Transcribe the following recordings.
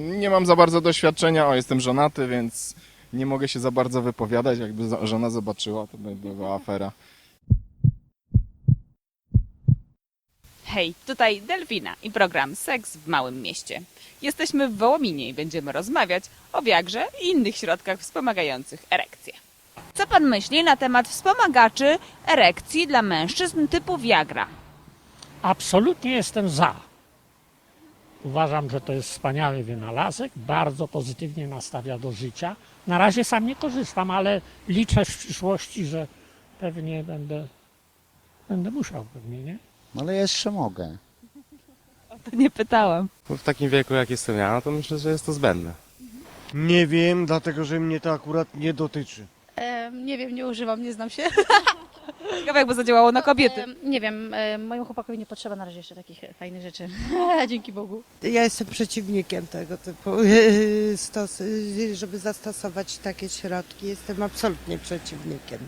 Nie mam za bardzo doświadczenia, o jestem żonaty, więc nie mogę się za bardzo wypowiadać. Jakby za- żona zobaczyła, to by była afera. Hej, tutaj Delwina i program Seks w Małym Mieście. Jesteśmy w Wołominie i będziemy rozmawiać o Viagrze i innych środkach wspomagających erekcję. Co pan myśli na temat wspomagaczy erekcji dla mężczyzn typu Viagra? Absolutnie jestem za. Uważam, że to jest wspaniały wynalazek, bardzo pozytywnie nastawia do życia. Na razie sam nie korzystam, ale liczę w przyszłości, że pewnie będę, będę musiał pewnie, nie? No ale jeszcze mogę. To nie pytałam. No w takim wieku jak jestem ja, to myślę, że jest to zbędne. Nie wiem, dlatego że mnie to akurat nie dotyczy. Nie wiem, nie używam, nie znam się. Ciekawe jakby zadziałało na kobiety. Nie wiem, em, mojemu chłopakowi nie potrzeba na razie jeszcze takich e, fajnych rzeczy. Dzięki Bogu. Ja jestem przeciwnikiem tego typu, stos, żeby zastosować takie środki. Jestem absolutnie przeciwnikiem.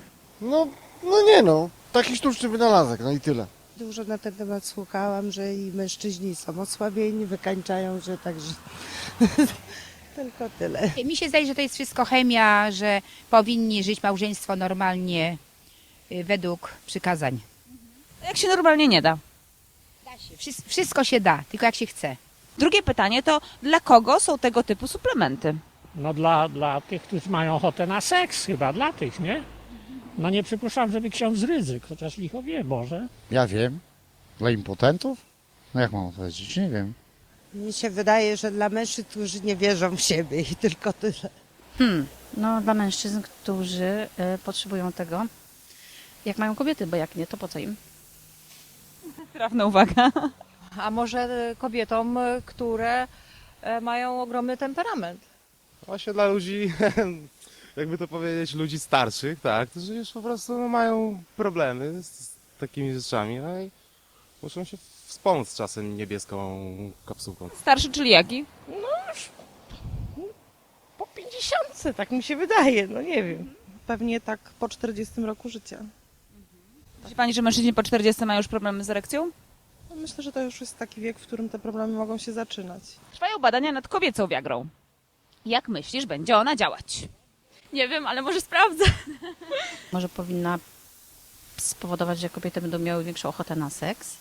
No, no nie no, taki sztuczny wynalazek, no i tyle. Dużo na ten temat słuchałam, że i mężczyźni są osłabieni, wykańczają, że także tylko tyle. Mi się zdaje, że to jest wszystko chemia, że powinni żyć małżeństwo normalnie według przykazań. Jak się normalnie nie da? Wszy- Wszystko się da, tylko jak się chce. Drugie pytanie to dla kogo są tego typu suplementy? No dla, dla tych, którzy mają ochotę na seks chyba, dla tych, nie? No nie przypuszczam, żeby ksiądz ryzyk, chociaż licho wie, może. Ja wiem. Dla impotentów? No jak mam powiedzieć? Nie wiem. Mnie się wydaje, że dla mężczyzn, którzy nie wierzą w siebie i tylko tyle. Hmm, no dla mężczyzn, którzy e, potrzebują tego, jak mają kobiety, bo jak nie, to po co im? Trafna uwaga. A może kobietom, które e, mają ogromny temperament? Właśnie dla ludzi, jakby to powiedzieć, ludzi starszych, tak, którzy już po prostu no, mają problemy z, z takimi rzeczami, no i muszą się wspomóc czasem niebieską kapsułką. Starszy, czyli jaki? Po 50, tak mi się wydaje, no nie wiem. Pewnie tak po 40 roku życia. Myśli pani, że mężczyźni po 40 mają już problemy z erekcją? No Myślę, że to już jest taki wiek, w którym te problemy mogą się zaczynać. Trwają badania nad kobiecą wiagrą. Jak myślisz, będzie ona działać? Nie wiem, ale może sprawdzę. Może powinna spowodować, że kobiety będą miały większą ochotę na seks?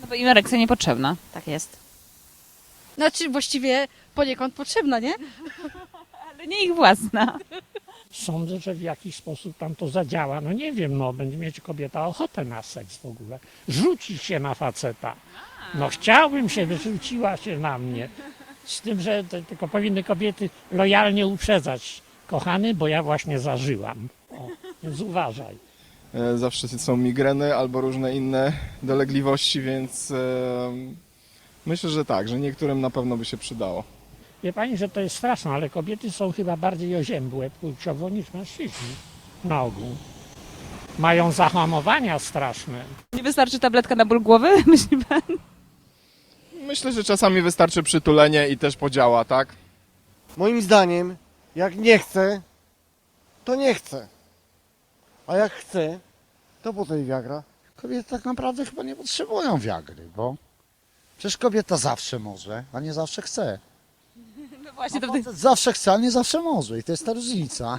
No bo im erekcja niepotrzebna. Tak jest. Znaczy właściwie poniekąd potrzebna, nie? Ale nie ich własna. Sądzę, że w jakiś sposób tam to zadziała. No nie wiem, no będzie mieć kobieta ochotę na seks w ogóle. Rzuci się na faceta. No chciałbym się, wyrzuciła się na mnie. Z tym, że to, tylko powinny kobiety lojalnie uprzedzać. Kochany, bo ja właśnie zażyłam. O, więc uważaj. E, Zawsze są migreny albo różne inne dolegliwości, więc e, myślę, że tak, że niektórym na pewno by się przydało. Wie pani, że to jest straszne, ale kobiety są chyba bardziej oziębłe płciowo niż mężczyźni. Na ogół. Mają zahamowania straszne. Nie wystarczy tabletka na ból głowy, myśli pan? Myślę, że czasami wystarczy przytulenie i też podziała, tak? Moim zdaniem, jak nie chce, to nie chce. A jak chce, to po tej wiagra. Kobiety tak naprawdę chyba nie potrzebują wiagry, bo przecież kobieta zawsze może, a nie zawsze chce. No właśnie, to zawsze chce, a nie zawsze może i to jest ta różnica.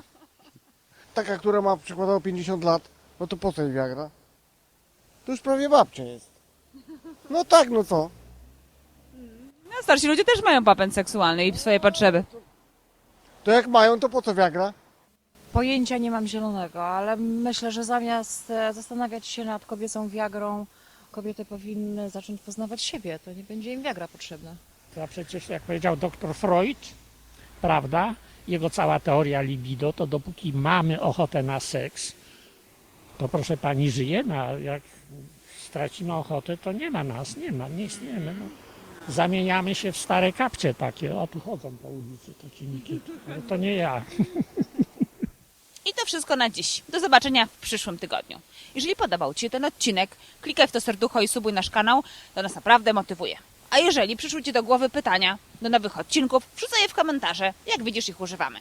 Taka, która ma przykładowo 50 lat, no to po tej wiagra. To już prawie babcia jest. No tak, no co? no, starsi ludzie też mają papęd seksualny i swoje potrzeby. To jak mają, to po co wiagra? Pojęcia nie mam zielonego, ale myślę, że zamiast e, zastanawiać się nad kobiecą wiagrą, kobiety powinny zacząć poznawać siebie. To nie będzie im wiagra potrzebna. To przecież, jak powiedział dr Freud, prawda, jego cała teoria libido, to dopóki mamy ochotę na seks, to proszę pani żyje, no, a jak stracimy ochotę, to nie ma nas, nie ma, nie istniejemy. No. Zamieniamy się w stare kapcie takie, o tu chodzą po ulicy takie niki, ale to nie ja. I to wszystko na dziś. Do zobaczenia w przyszłym tygodniu. Jeżeli podobał Ci się ten odcinek, klikaj w to serducho i subuj nasz kanał, to nas naprawdę motywuje. A jeżeli przyszły Ci do głowy pytania do nowych odcinków, wrzucaj je w komentarze, jak widzisz ich używamy.